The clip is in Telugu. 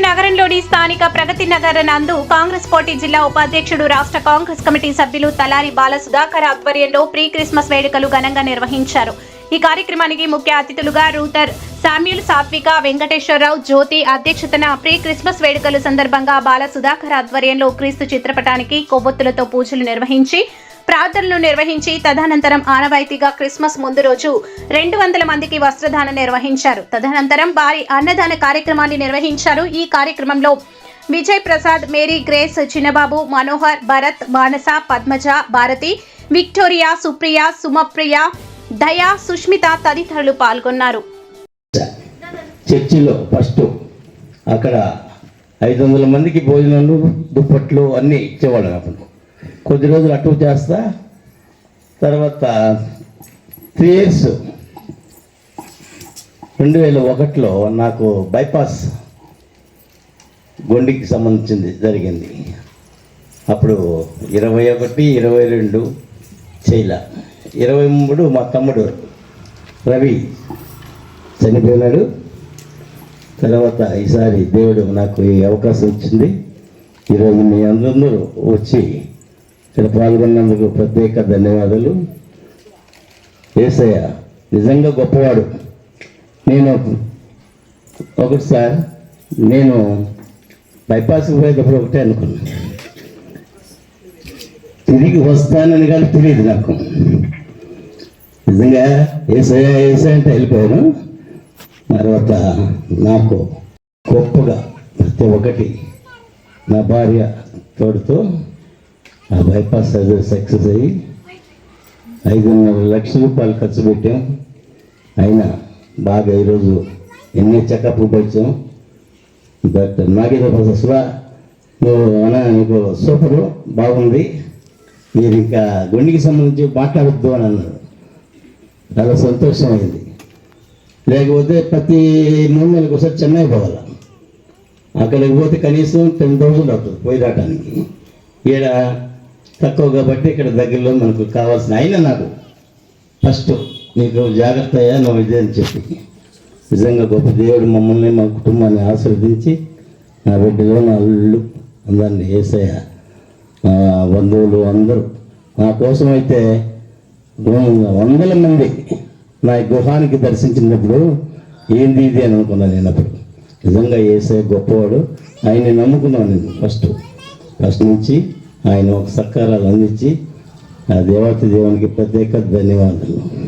నగరంలోని స్థానిక ప్రగతి నగర్ నందు కాంగ్రెస్ పార్టీ జిల్లా ఉపాధ్యక్షుడు రాష్ట్ర కాంగ్రెస్ కమిటీ సభ్యులు తలారి బాల సుధాకర్ ఆధ్వర్యంలో ప్రీ క్రిస్మస్ వేడుకలు ఘనంగా నిర్వహించారు. ఈ కార్యక్రమానికి ముఖ్య అతిథులుగా రూటర్ శామ్యుల్ సాత్విక వెంకటేశ్వరరావు జ్యోతి అధ్యక్షతన ప్రీ క్రిస్మస్ వేడుకలు సందర్భంగా బాల సుధాకర్ ఆధ్వర్యంలో క్రీస్తు చిత్రపటానికి కొవ్వొత్తులతో పూజలు నిర్వహించి ప్రార్థనలు నిర్వహించి తదనంతరం ఆనవాయితీగా క్రిస్మస్ ముందు రోజు రెండు వందల మందికి వస్త్రదానం నిర్వహించారు. తదనంతరం భారీ అన్నదాన కార్యక్రమాన్ని నిర్వహించారు. ఈ కార్యక్రమంలో Vijay Prasad Mary Grace Chinnababu Manohar Bharat Manasa Padmaja Bharathi Victoria Supriya Sumapriya Daya Sushmita తదితరులు పాల్గొన్నారు. చర్చిలో ఫస్ట్ అక్కడ ఐదు వందల మందికి భోజనాలు దుప్పట్లు అన్నీ ఇచ్చేవాళ్ళు అప్పుడు. కొద్ది రోజులు అటు చేస్తా. తర్వాత త్రీ ఇయర్స్. రెండు వేల ఒకటిలో నాకు బైపాస్ గుండెకి సంబంధించింది జరిగింది. అప్పుడు ఇరవై ఒకటి ఇరవై రెండు చేయల. ఇరవై మూడు మా తమ్ముడు రవి చనిపోయినాడు. తర్వాత ఈసారి దేవుడు నాకు ఈ అవకాశం ఇచ్చింది. ఈరోజు మీ అందరూ వచ్చి ఇక్కడ పాల్గొన్నందుకు ప్రత్యేక ధన్యవాదాలు. ఏసయ్య నిజంగా గొప్పవాడు. నేను ఒకటి సార్ నేను బైపాస్కి పోయేటప్పుడు ఒకటే అనుకున్నాను తిరిగి వస్తానని కానీ తెలియదు నాకు. నిజంగా ఏసయ్య ఏసయ్య అంటే వెళ్ళిపోయాను. తర్వాత నాకు గొప్పగా ప్రతి ఒక్కటి నా భార్య తోడుతో ఆ బైపాస్ సర్జరీ సక్సెస్ అయ్యి ఐదున్నర లక్షల రూపాయలు ఖర్చు పెట్టాం. అయినా బాగా ఈరోజు ఎన్ని చెకప్ వచ్చాం బట్ నాకేదో అసలు నువ్వు నీకు సూపరు బాగుంది. మీరు ఇంకా గుండెకి సంబంధించి మాట్లాడద్దు అని అన్నారు. చాలా సంతోషమైంది. లేకపోతే ప్రతి మూడు నెలలకు ఒకసారి చెన్నై పోవాలి? అక్కడికి పోతే కనీసం టెన్ థౌసండ్ అవుతుంది పోయి రావడానికి ఈడ తక్కువ కాబట్టి ఇక్కడ దగ్గరలో మనకు కావాల్సిన అయినా నాకు. ఫస్ట్ నీకు జాగ్రత్త అయ్యా నువ్వు ఇదే అని చెప్పి. నిజంగా గొప్ప దేవుడు మమ్మల్ని మా కుటుంబాన్ని ఆశీర్వదించి నా బిడ్డలో నా అల్లు అందరిని వేసయ్య మా బంధువులు అందరూ. నా కోసం అయితే వందల మంది నా ఈ గృహానికి దర్శించినప్పుడు ఏంది ఇది అని అనుకున్నాను నేను అప్పుడు. నిజంగా ఏసే గొప్పవాడు. ఆయన్ని నమ్ముకున్నాను నేను ఫస్ట్ ఫస్ట్ నుంచి ఆయన ఒక సత్కారాలు అందించి ఆ దేవత దేవునికి ప్రత్యేక ధన్యవాదాలు.